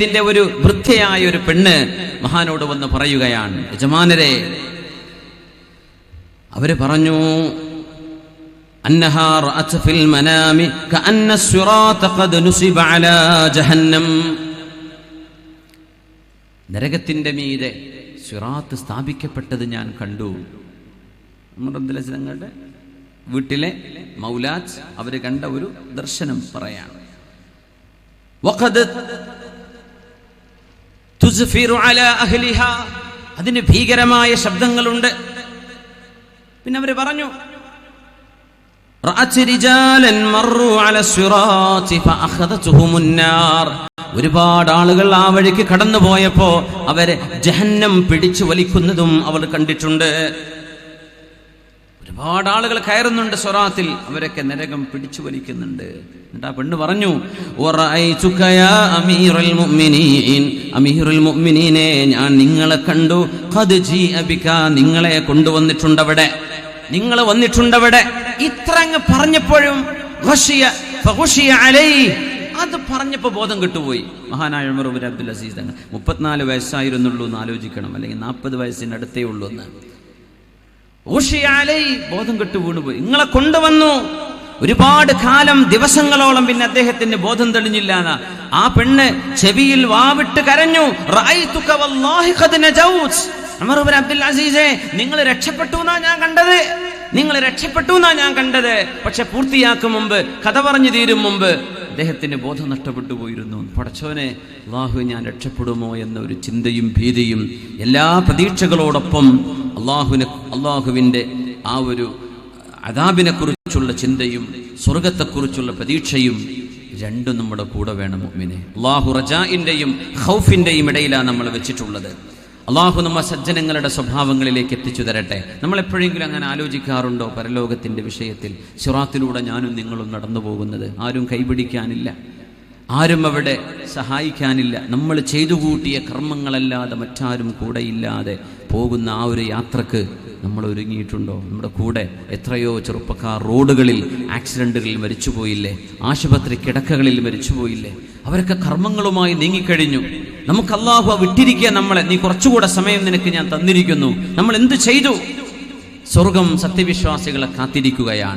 അദ്ദേഹത്തിന്റെ ഒരു വൃദ്ധയായ ഒരു പെണ്ണ് മഹാനോട് വന്ന് പറയുകയാണ് യജമാനരെ അവര് പറഞ്ഞു أنها رأت في المنام كأن الصراط قد نصب على جهنم നരകത്തിന്റെ മീതെ സിറാത്ത് സ്ഥാപിക്കപ്പെട്ടത് ഞാൻ കണ്ടു തങ്ങളുടെ വീട്ടിലെ മൗലാജ് അവര് കണ്ട ഒരു ദർശനം പറയാണ് അതിന് ഭീകരമായ ശബ്ദങ്ങളുണ്ട്. പിന്നെ അവർ പറഞ്ഞു ഒരുപാട് ആളുകൾ ആ വഴിക്ക് കടന്നു പോയപ്പോ അവരെ ജഹന്നം പിടിച്ചു വലിക്കുന്നതും അവർ കണ്ടിട്ടുണ്ട്. ഒരുപാട് ആളുകൾ കയറുന്നുണ്ട് സ്വറാത്തിൽ അവരൊക്കെ നരകം പിടിച്ചു വലിക്കുന്നുണ്ട്. എന്നിട്ട് ആ പെണ്ണ് പറഞ്ഞു "വറഅയ്തുക യാ അമീറുൽ മുഅ്മിനീനെ ഞാൻ നിങ്ങളെ കണ്ടു. നിങ്ങളെ കൊണ്ടുവന്നിട്ടുണ്ടവിടെ. നിങ്ങൾ വന്നിട്ടുണ്ട് അവിടെ ഇത്ര അങ്ങ് പറഞ്ഞപ്പോഴും അത് പറഞ്ഞപ്പോ ബോധം കിട്ടുപോയി. മഹാനായ ഉമർ അബ്ദുൽ അസീസ് തങ്ങൾ. മുപ്പത്തിനാല് വയസ്സായിരുന്നുള്ളൂ എന്ന് ആലോചിക്കണം. അല്ലെങ്കിൽ നാൽപ്പത് വയസ്സിന് അടുത്തേ ഉള്ളൂ എന്ന്. ബോധം കെട്ടു വീണുപോയി. നിങ്ങളെ കൊണ്ടുവന്നു. ഒരുപാട് കാലം ദിവസങ്ങളോളം പിന്നെ അദ്ദേഹത്തിന് ബോധം തെളിഞ്ഞില്ല. ആ പെണ്ണ് ചെവിയിൽ വാവിട്ട് കരഞ്ഞു. നിങ്ങൾ രക്ഷപ്പെട്ടു എന്നാ ഞാൻ കണ്ടത്. നിങ്ങൾ രക്ഷപ്പെട്ടു എന്നാ ഞാൻ കണ്ടത്. പക്ഷെ പൂർത്തിയാക്കും മുമ്പ് കഥ പറഞ്ഞു തീരും മുമ്പ് അദ്ദേഹത്തിന് ബോധം നഷ്ടപ്പെട്ടു പോയിരുന്നു. പടച്ചോനെ അള്ളാഹു ഞാൻ രക്ഷപ്പെടുമോ എന്ന ഒരു ചിന്തയും ഭീതിയും എല്ലാ പ്രതീക്ഷകളോടൊപ്പം അള്ളാഹുവിനെ അള്ളാഹുവിന്റെ ആ ഒരു അതാബിനെ കുറിച്ചുള്ള ചിന്തയും സ്വർഗത്തെക്കുറിച്ചുള്ള പ്രതീക്ഷയും രണ്ടും നമ്മുടെ കൂടെ വേണം മുമ്മിനെ അള്ളാഹു റജാഇന്റെയും ഹൗഫിന്റെയും ഇടയിലാണ് നമ്മൾ വെച്ചിട്ടുള്ളത്. അള്ളാഹു നമ്മ സജ്ജനങ്ങളുടെ സ്വഭാവങ്ങളിലേക്ക് എത്തിച്ചു തരട്ടെ. നമ്മൾ എപ്പോഴെങ്കിലും അങ്ങനെ ആലോചിക്കാറുണ്ടോ പരലോകത്തിന്റെ വിഷയത്തിൽ? സിറാത്തിലൂടെ ഞാനും നിങ്ങളും നടന്നു പോകുന്നത് ആരും കൈപിടിക്കാനില്ല. ആരും അവിടെ സഹായിക്കാനില്ല. നമ്മൾ ചെയ്തു കൂട്ടിയ കർമ്മങ്ങളല്ലാതെ മറ്റാരും കൂടെയില്ലാതെ പോകുന്ന ആ ഒരു യാത്രയ്ക്ക് നമ്മൾ ഒരുങ്ങിയിട്ടുണ്ടോ? നമ്മുടെ കൂടെ എത്രയോ ചെറുപ്പക്കാർ റോഡുകളിൽ ആക്സിഡന്റുകളിൽ മരിച്ചുപോയില്ലേ? ആശുപത്രി കിടക്കകളിൽ മരിച്ചുപോയില്ലേ? അവരൊക്കെ കർമ്മങ്ങളുമായി നീങ്ങിക്കഴിഞ്ഞു. നമുക്ക് അള്ളാഹു വിട്ടിരിക്കുക നമ്മളെ. നീ കുറച്ചുകൂടെ സമയം നിനക്ക് ഞാൻ തന്നിരിക്കുന്നു. നമ്മൾ എന്ത് ചെയ്തു? സ്വർഗം സത്യവിശ്വാസികളെ കാത്തിരിക്കുകയാണ്.